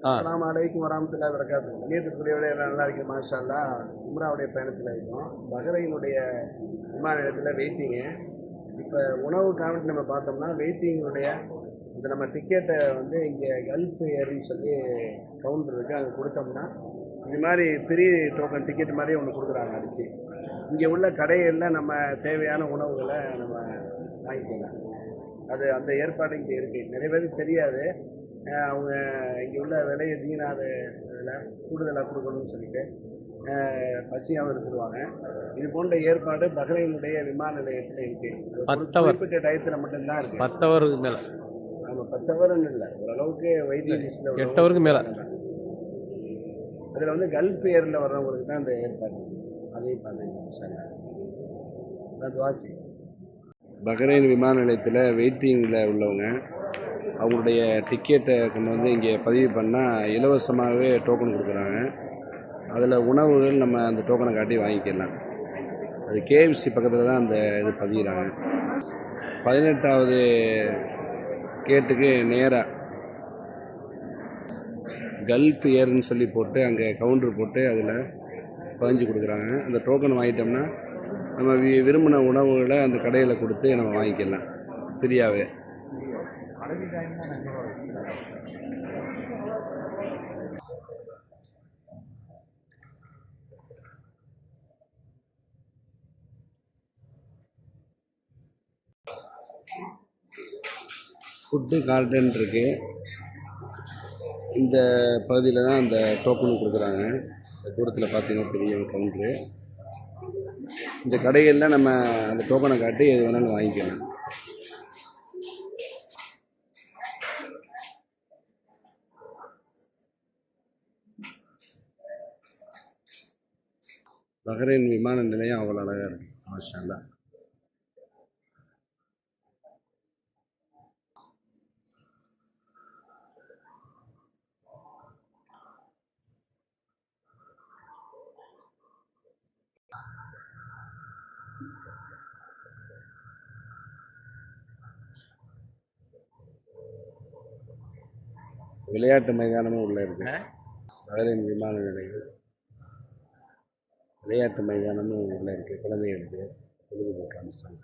ஆ. அஸ்லாம் வலைக்கும் வரமத்துல்லா வரகாத்து எல்லாம் நல்லா இருக்கு மாஷா உம்ராவுடைய பயணத்தில் இருக்கோம். பஹ்ரைனுடைய விமான நிலையத்தில் வெயிட்டிங்கு இப்போ உணவு காமெண்ட் நம்ம பார்த்தோம்னா வெயிட்டிங்கினுடைய இந்த நம்ம டிக்கெட்டை வந்து இங்கே கல்ஃப் ஏர்னு சொல்லி கவுண்டர் இருக்குது அங்கே கொடுத்தோம்னா இது மாதிரி ஃப்ரீ டோக்கன் டிக்கெட் மாதிரி ஒன்று கொடுக்குறாங்க அடித்து இங்கே உள்ள கடைகளில் நம்ம தேவையான உணவுகளை நம்ம வாங்கிக்கலாம். அது அந்த ஏற்பாடு இங்கே இருக்குது நிறைய பேருக்கு தெரியாது. அவங்க இங்கே உள்ள விலையை தீனாத இதில் கூடுதலாக கொடுக்கணும்னு சொல்லிட்டு பசியாகவும் இருந்துருவாங்க. இது போன்ற ஏற்பாடு பஹ்ரைனுடைய விமான நிலையத்தில் இருக்குது. குறிப்பிட்ட டயத்தில் மட்டும்தான் இருக்குது பத்து ஹவருக்கு மேலே. நம்ம பத்து ஹவர்னு இல்லை. ஓரளவுக்கு வெயிட்டிங் லிஸ்ட்டில் எட்டு ஹவருக்கு மேலே. அதில் வந்து கல்ஃப் ஏரில் வர்றவங்களுக்கு தான் இந்த ஏற்பாடு அதையும் பார்த்தீங்க நான் துவாசி. பஹ்ரைன் விமான நிலையத்தில் வெயிட்டிங்கில் உள்ளவங்க அவங்களுடைய டிக்கெட்டை கொண்டு வந்து இங்கே பதிவு பண்ணால் இலவசமாகவே டோக்கன் கொடுக்குறாங்க. அதில் உணவுகள் நம்ம அந்த டோக்கனை காட்டி வாங்கிக்கலாம். அது கேஎஃப்சி பக்கத்தில் தான் அந்த இது பதிகிறாங்க பதினெட்டாவது கேட்டுக்கு நேராக கல்ஃப் ஏர்னு சொல்லி போட்டு அங்கே கவுண்டர் போட்டு அதில் பதிஞ்சு கொடுக்குறாங்க. அந்த டோக்கன் வாங்கிட்டோம்னா நம்ம வி விரும்பின உணவுகளை அந்த கடையில் கொடுத்து நம்ம வாங்கிக்கலாம். ஃப்ரீயாகவே ஃபுட்டு கார்டன் இருக்குது இந்த பகுதியில் தான் அந்த டோக்கன் கொடுக்குறாங்க. தூரத்தில் பார்த்தீங்கன்னா தெரியும் கவுண்ட்ரு இந்த கடைகளில் நம்ம அந்த டோக்கனை காட்டி எது வேணாலும் வாங்கிக்கலாம். பஹ்ரைன் விமான நிலையம் அவ்வளோ அழகாக இருக்குது மாஷா அல்லாஹ். விளையாட்டு மைதானமும் உள்ளே இருக்கு. பஹ்ரைன் விமான நிலையம். விளையாட்டு மைதானமும் உள்ளே இருக்குது குழந்தைகளுக்கு பொழுதுபோக்கு அம்சம்.